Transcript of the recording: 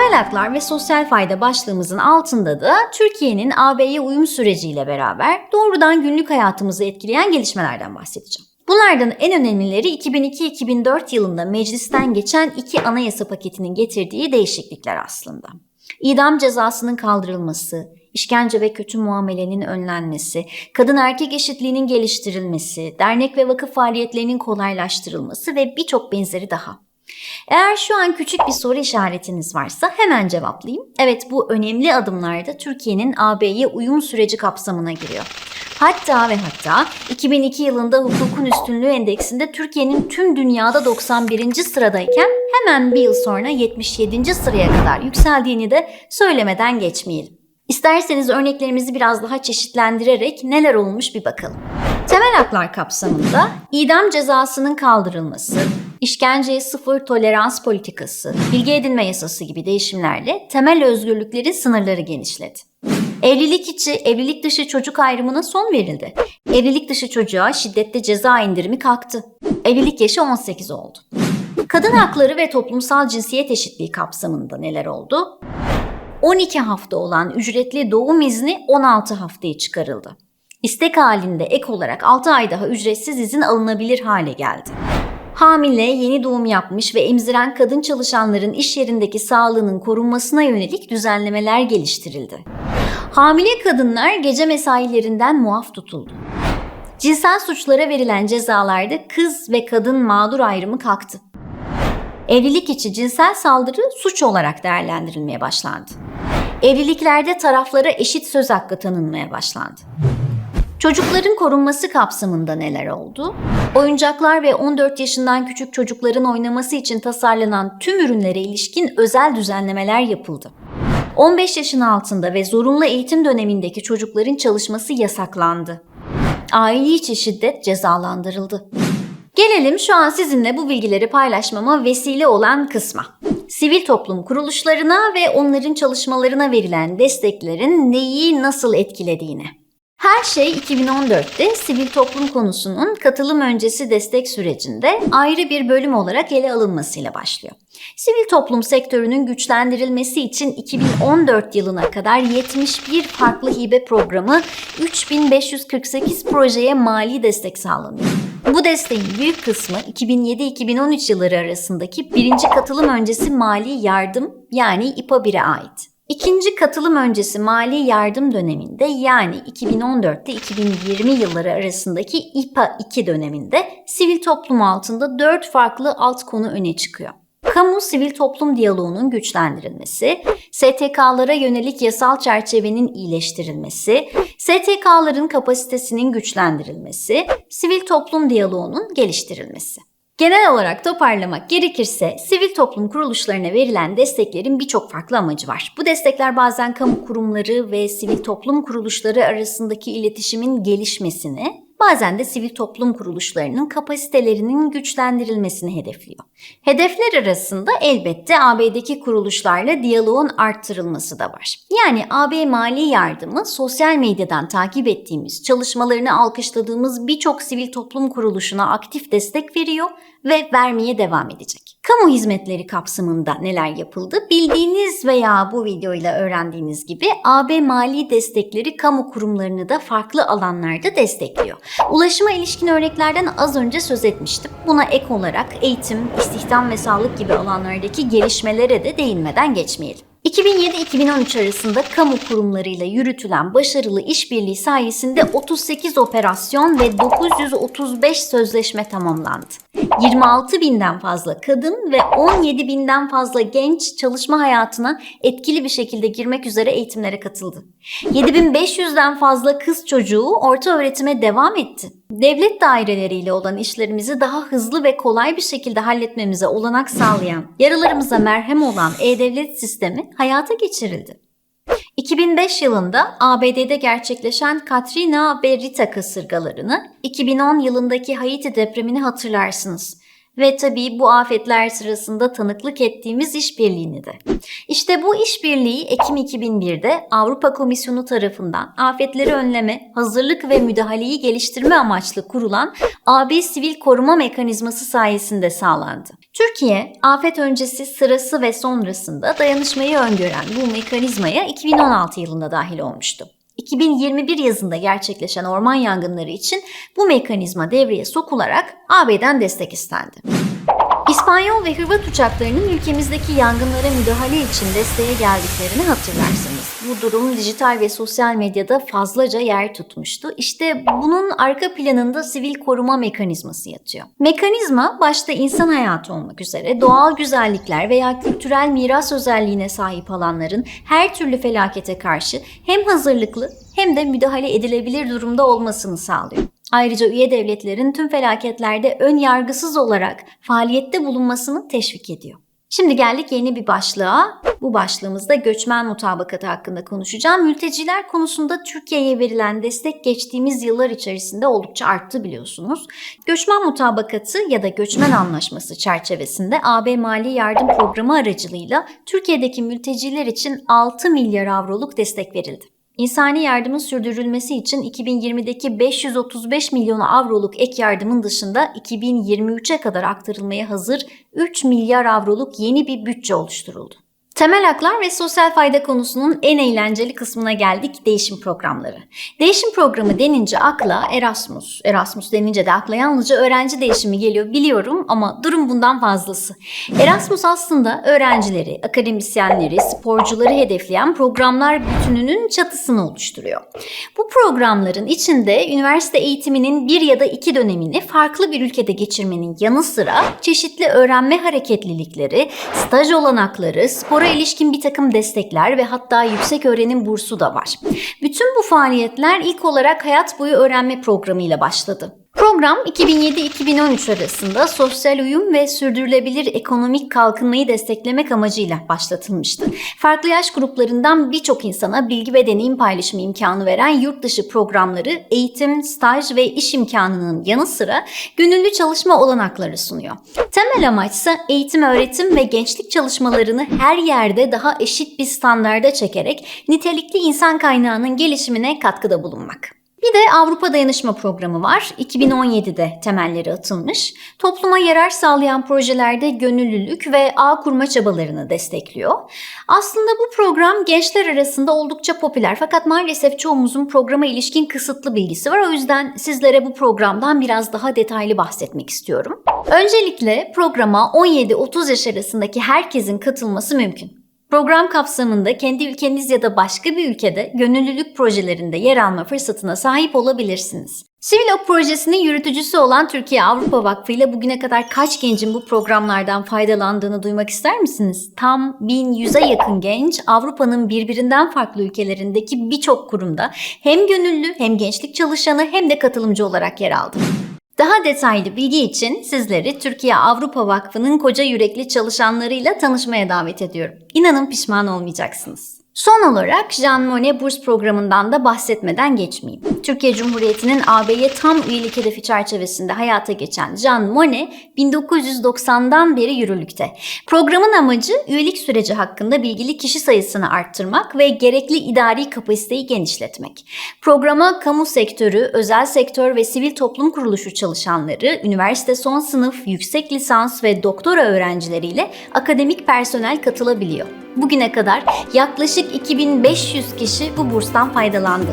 Temel haklar ve sosyal fayda başlığımızın altında da Türkiye'nin AB'ye uyum süreciyle beraber doğrudan günlük hayatımızı etkileyen gelişmelerden bahsedeceğim. Bunlardan en önemlileri 2002-2004 yılında meclisten geçen iki anayasa paketinin getirdiği değişiklikler aslında. İdam cezasının kaldırılması, işkence ve kötü muamelenin önlenmesi, kadın erkek eşitliğinin geliştirilmesi, dernek ve vakıf faaliyetlerinin kolaylaştırılması ve birçok benzeri daha. Eğer şu an küçük bir soru işaretiniz varsa hemen cevaplayayım. Evet bu önemli adımlarda Türkiye'nin AB'ye uyum süreci kapsamına giriyor. Hatta ve hatta 2002 yılında hukukun üstünlüğü endeksinde Türkiye'nin tüm dünyada 91. sıradayken hemen bir yıl sonra 77. sıraya kadar yükseldiğini de söylemeden geçmeyelim. İsterseniz örneklerimizi biraz daha çeşitlendirerek neler olmuş bir bakalım. Temel haklar kapsamında idam cezasının kaldırılması, işkenceye sıfır tolerans politikası, bilgi edinme yasası gibi değişimlerle temel özgürlüklerin sınırları genişledi. Evlilik içi, evlilik dışı çocuk ayrımına son verildi. Evlilik dışı çocuğa şiddetli ceza indirimi kalktı. Evlilik yaşı 18 oldu. Kadın hakları ve toplumsal cinsiyet eşitliği kapsamında neler oldu? 12 hafta olan ücretli doğum izni 16 haftaya çıkarıldı. İstek halinde ek olarak 6 ay daha ücretsiz izin alınabilir hale geldi. Hamile, yeni doğum yapmış ve emziren kadın çalışanların iş yerindeki sağlığının korunmasına yönelik düzenlemeler geliştirildi. Hamile kadınlar gece mesailerinden muaf tutuldu. Cinsel suçlara verilen cezalarda kız ve kadın mağdur ayrımı kalktı. Evlilik içi cinsel saldırı suç olarak değerlendirilmeye başlandı. Evliliklerde taraflara eşit söz hakkı tanınmaya başlandı. Çocukların korunması kapsamında neler oldu? Oyuncaklar ve 14 yaşından küçük çocukların oynaması için tasarlanan tüm ürünlere ilişkin özel düzenlemeler yapıldı. 15 yaşın altında ve zorunlu eğitim dönemindeki çocukların çalışması yasaklandı. Aile içi şiddet cezalandırıldı. Gelelim şu an sizinle bu bilgileri paylaşmama vesile olan kısma. Sivil toplum kuruluşlarına ve onların çalışmalarına verilen desteklerin neyi nasıl etkilediğine. Her şey 2014'te sivil toplum konusunun katılım öncesi destek sürecinde ayrı bir bölüm olarak ele alınmasıyla başlıyor. Sivil toplum sektörünün güçlendirilmesi için 2014 yılına kadar 71 farklı hibe programı 3548 projeye mali destek sağlanıyor. Bu desteğin büyük kısmı 2007-2013 yılları arasındaki birinci katılım öncesi mali yardım yani İPA 1'e ait. İkinci katılım öncesi mali yardım döneminde yani 2014'te 2020 yılları arasındaki İPA 2 döneminde sivil toplum altında 4 farklı alt konu öne çıkıyor. Kamu sivil toplum diyaloğunun güçlendirilmesi, STK'lara yönelik yasal çerçevenin iyileştirilmesi, STK'ların kapasitesinin güçlendirilmesi, sivil toplum diyaloğunun geliştirilmesi. Genel olarak toparlamak gerekirse sivil toplum kuruluşlarına verilen desteklerin birçok farklı amacı var. Bu destekler bazen kamu kurumları ve sivil toplum kuruluşları arasındaki iletişimin gelişmesini, bazen de sivil toplum kuruluşlarının kapasitelerinin güçlendirilmesini hedefliyor. Hedefler arasında elbette AB'deki kuruluşlarla diyaloğun arttırılması da var. Yani AB mali yardımı sosyal medyadan takip ettiğimiz, çalışmalarını alkışladığımız birçok sivil toplum kuruluşuna aktif destek veriyor ve vermeye devam edecek. Kamu hizmetleri kapsamında neler yapıldı? Bildiğiniz veya bu videoyla öğrendiğiniz gibi AB mali destekleri kamu kurumlarını da farklı alanlarda destekliyor. Ulaşıma ilişkin örneklerden az önce söz etmiştim. Buna ek olarak eğitim, istihdam ve sağlık gibi alanlardaki gelişmelere de değinmeden geçmeyelim. 2007-2013 arasında kamu kurumlarıyla yürütülen başarılı işbirliği sayesinde 38 operasyon ve 935 sözleşme tamamlandı. 26 binden fazla kadın ve 17 binden fazla genç çalışma hayatına etkili bir şekilde girmek üzere eğitimlere katıldı. 7500'den fazla kız çocuğu orta öğretime devam etti. Devlet daireleriyle olan işlerimizi daha hızlı ve kolay bir şekilde halletmemize olanak sağlayan, yaralarımıza merhem olan e-devlet sistemi hayata geçirildi. 2005 yılında ABD'de gerçekleşen Katrina ve Rita kasırgalarını, 2010 yılındaki Haiti depremini hatırlarsınız ve tabii bu afetler sırasında tanıklık ettiğimiz işbirliğini de. İşte bu işbirliği Ekim 2001'de Avrupa Komisyonu tarafından afetleri önleme, hazırlık ve müdahaleyi geliştirme amaçlı kurulan AB Sivil Koruma Mekanizması sayesinde sağlandı. Türkiye, afet öncesi, sırası ve sonrasında dayanışmayı öngören bu mekanizmaya 2016 yılında dahil olmuştu. 2021 yazında gerçekleşen orman yangınları için bu mekanizma devreye sokularak AB'den destek istendi. İspanyol ve Hırvat uçaklarının ülkemizdeki yangınlara müdahale için desteğe geldiklerini hatırlarsınız. Bu durum dijital ve sosyal medyada fazlaca yer tutmuştu. İşte bunun arka planında sivil koruma mekanizması yatıyor. Mekanizma başta insan hayatı olmak üzere doğal güzellikler veya kültürel miras özelliğine sahip alanların her türlü felakete karşı hem hazırlıklı hem de müdahale edilebilir durumda olmasını sağlıyor. Ayrıca üye devletlerin tüm felaketlerde ön yargısız olarak faaliyette bulunmasını teşvik ediyor. Şimdi geldik yeni bir başlığa. Bu başlığımızda göçmen mutabakatı hakkında konuşacağım. Mülteciler konusunda Türkiye'ye verilen destek geçtiğimiz yıllar içerisinde oldukça arttı biliyorsunuz. Göçmen mutabakatı ya da göçmen anlaşması çerçevesinde AB Mali Yardım Programı aracılığıyla Türkiye'deki mülteciler için 6 milyar avroluk destek verildi. İnsani yardımın sürdürülmesi için 2020'deki 535 milyon avroluk ek yardımın dışında 2023'e kadar aktarılmaya hazır 3 milyar avroluk yeni bir bütçe oluşturuldu. Temel haklar ve sosyal fayda konusunun en eğlenceli kısmına geldik değişim programları. Değişim programı denince akla Erasmus, Erasmus denince de akla yalnızca öğrenci değişimi geliyor biliyorum ama durum bundan fazlası. Erasmus aslında öğrencileri, akademisyenleri, sporcuları hedefleyen programlar bütününün çatısını oluşturuyor. Bu programların içinde üniversite eğitiminin bir ya da iki dönemini farklı bir ülkede geçirmenin yanı sıra çeşitli öğrenme hareketlilikleri, staj olanakları, spora ilişkin bir takım destekler ve hatta yüksek öğrenim bursu da var. Bütün bu faaliyetler ilk olarak hayat boyu öğrenme programı ile başladı. Program 2007-2013 arasında sosyal uyum ve sürdürülebilir ekonomik kalkınmayı desteklemek amacıyla başlatılmıştı. Farklı yaş gruplarından birçok insana bilgi ve deneyim paylaşımı imkanı veren yurt dışı programları eğitim, staj ve iş imkanının yanı sıra gönüllü çalışma olanakları sunuyor. Temel amaç ise eğitim, öğretim ve gençlik çalışmalarını her yerde daha eşit bir standarda çekerek nitelikli insan kaynağının gelişimine katkıda bulunmak. Bir de Avrupa Dayanışma Programı var. 2017'de temelleri atılmış. Topluma yarar sağlayan projelerde gönüllülük ve ağ kurma çabalarını destekliyor. Aslında bu program gençler arasında oldukça popüler fakat maalesef çoğumuzun programa ilişkin kısıtlı bilgisi var. O yüzden sizlere bu programdan biraz daha detaylı bahsetmek istiyorum. Öncelikle programa 17-30 yaş arasındaki herkesin katılması mümkün. Program kapsamında kendi ülkeniz ya da başka bir ülkede gönüllülük projelerinde yer alma fırsatına sahip olabilirsiniz. Sivil Ok projesinin yürütücüsü olan Türkiye Avrupa Vakfı ile bugüne kadar kaç gencin bu programlardan faydalandığını duymak ister misiniz? Tam 1100'e yakın genç Avrupa'nın birbirinden farklı ülkelerindeki birçok kurumda hem gönüllü hem gençlik çalışanı hem de katılımcı olarak yer aldı. Daha detaylı bilgi için sizleri Türkiye Avrupa Vakfı'nın koca yürekli çalışanlarıyla tanışmaya davet ediyorum. İnanın pişman olmayacaksınız. Son olarak Jean Monnet burs programından da bahsetmeden geçmeyeyim. Türkiye Cumhuriyeti'nin AB'ye tam üyelik hedefi çerçevesinde hayata geçen Jean Monnet 1990'dan beri yürürlükte. Programın amacı üyelik süreci hakkında bilgili kişi sayısını arttırmak ve gerekli idari kapasiteyi genişletmek. Programa kamu sektörü, özel sektör ve sivil toplum kuruluşu çalışanları, üniversite son sınıf, yüksek lisans ve doktora öğrencileriyle akademik personel katılabiliyor. Bugüne kadar yaklaşık 2500 kişi bu burstan faydalandı.